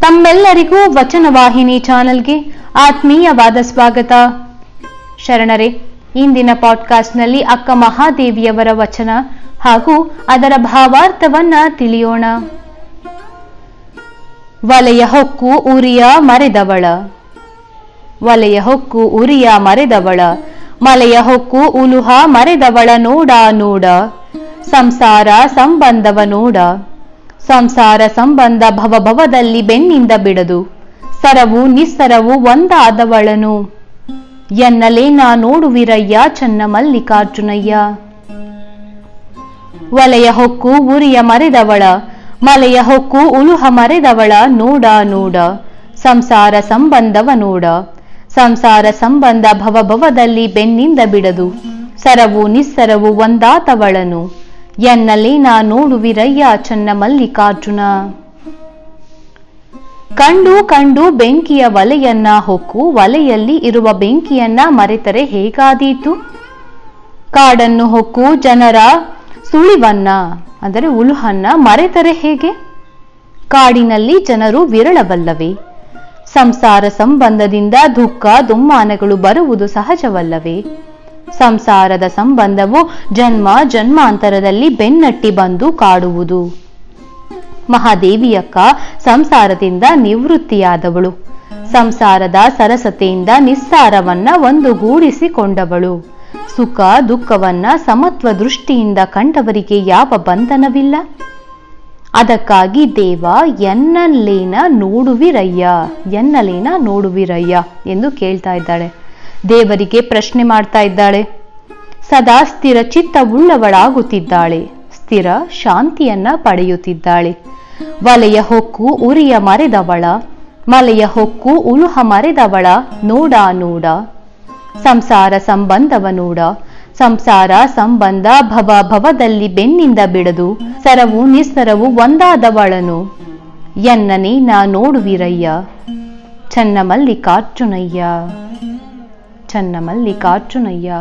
ತಮ್ಮೆಲ್ಲರಿಗೂ ವಚನವಾಹಿನಿ ಚಾನೆಲ್ಗೆ ಆತ್ಮೀಯವಾದ ಸ್ವಾಗತ. ಶರಣರೇ, ಇಂದಿನ ಪಾಡ್ಕಾಸ್ಟ್ನಲ್ಲಿ ಅಕ್ಕ ಮಹಾದೇವಿಯವರ ವಚನ ಹಾಗೂ ಅದರ ಭಾವಾರ್ಥವನ್ನ ತಿಳಿಯೋಣ. ವಲಯ ಹೊಕ್ಕು ಉರಿಯ ಮರೆದವಳ. ವಲಯ ಹೊಕ್ಕು ಉರಿಯ ಮರೆದವಳ. ಮಲೆಯ ಹೊಕ್ಕು ಉಲುಹ ಮರೆದವಳ ನೋಡ ನೋಡ. ಸಂಸಾರ ಸಂಬಂಧವ ನೋಡ. ಸಂಸಾರ ಸಂಬಂಧ ಭವಭವದಲ್ಲಿ ಬೆನ್ನಿಂದ ಬಿಡದು. ಸರವು ನಿಸ್ಸರವು ಒಂದಾದವಳನು. ಎನ್ನಲೇ ನಾ ನೋಡುವಿರಯ್ಯ ಚನ್ನ ಮಲ್ಲಿಕಾರ್ಜುನಯ್ಯ. ವಲಯ ಹೊಕ್ಕು ಉರಿಯ ಮರೆದವಳ, ಮಲೆಯ ಹೊಕ್ಕು ಉಲುಹ ಮರೆದವಳ ನೋಡ ನೋಡ, ಸಂಸಾರ ಸಂಬಂಧವ ನೋಡ. ಸಂಸಾರ ಸಂಬಂಧ ಭವಭವದಲ್ಲಿ ಬೆನ್ನಿಂದ ಬಿಡದು. ಸರವು ನಿಸ್ಸರವು ಒಂದಾತವಳನು ಎನ್ನಲೇ ನಾ ನೋಡುವಿರಯ್ಯ ಚನ್ನ ಮಲ್ಲಿಕಾರ್ಜುನ ಕಂಡು ಕಂಡು ಬೆಂಕಿಯ ವಲೆಯನ್ನ ಹೊಕ್ಕು ವಲೆಯಲ್ಲಿ ಇರುವ ಬೆಂಕಿಯನ್ನ ಮರೆತರೆ ಹೇಗಾದೀತು? ಕಾಡನ್ನು ಹೊಕ್ಕು ಜನರ ಸುಳಿವನ್ನ, ಅಂದರೆ ಉಳುಹನ್ನ ಮರೆತರೆ ಹೇಗೆ? ಕಾಡಿನಲ್ಲಿ ಜನರು ವಿರಳವಲ್ಲವೇ? ಸಂಸಾರ ಸಂಬಂಧದಿಂದ ದುಃಖ ದುಮ್ಮಾನಗಳು ಬರುವುದು ಸಹಜವಲ್ಲವೇ? ಸಂಸಾರದ ಸಂಬಂಧವು ಜನ್ಮ ಜನ್ಮಾಂತರದಲ್ಲಿ ಬೆನ್ನಟ್ಟಿ ಬಂದು ಕಾಡುವುದು. ಮಹಾದೇವಿಯಕ್ಕ ಸಂಸಾರದಿಂದ ನಿವೃತ್ತಿಯಾದವಳು. ಸಂಸಾರದ ಸರಸತೆಯಿಂದ ನಿಸ್ಸಾರವನ್ನ ಒಂದುಗೂಡಿಸಿಕೊಂಡವಳು. ಸುಖ, ದುಃಖವನ್ನ ಸಮತ್ವ ದೃಷ್ಟಿಯಿಂದ ಕಂಡವರಿಗೆ ಯಾವ ಬಂಧನವಿಲ್ಲ. ಅದಕ್ಕಾಗಿ ದೇವ ಎನ್ನಲೇನ ನೋಡುವಿರಯ್ಯ ಎನ್ನಲೇನ ನೋಡುವಿರಯ್ಯ ಎಂದು ಕೇಳ್ತಾ ಇದ್ದಾಳೆ. ದೇವರಿಗೆ ಪ್ರಶ್ನೆ ಮಾಡ್ತಾ ಇದ್ದಾಳೆ. ಸದಾ ಸ್ಥಿರ ಚಿತ್ತವುಳ್ಳವಳಾಗುತ್ತಿದ್ದಾಳೆ. ಸ್ಥಿರ ಶಾಂತಿಯನ್ನ ಪಡೆಯುತ್ತಿದ್ದಾಳೆ. ವಲೆಯ ಹೊಕ್ಕು ಉರಿಯ ಮರೆದವಳ. ಮಲೆಯ ಹೊಕ್ಕು ಉಲುಹ ಮರೆದವಳ. ನೋಡ ನೋಡ. ಸಂಸಾರ ಸಂಬಂಧವ ನೋಡ. ಸಂಸಾರ ಸಂಬಂಧ ಭವ ಭವದಲ್ಲಿ ಬೆನ್ನಿಂದ ಬಿಡದು. ಸರವು ನಿಸ್ಸರವು ಒಂದಾದವಳನು. ಎನ್ನನೇ ನಾ ನೋಡುವಿರಯ್ಯ. ಚನ್ನ ಮಲ್ಲಿಕಾರ್ಜುನಯ್ಯ ಚನ್ನ ಮಲ್ಲಿಕಾರ್ಜುನಯ್ಯ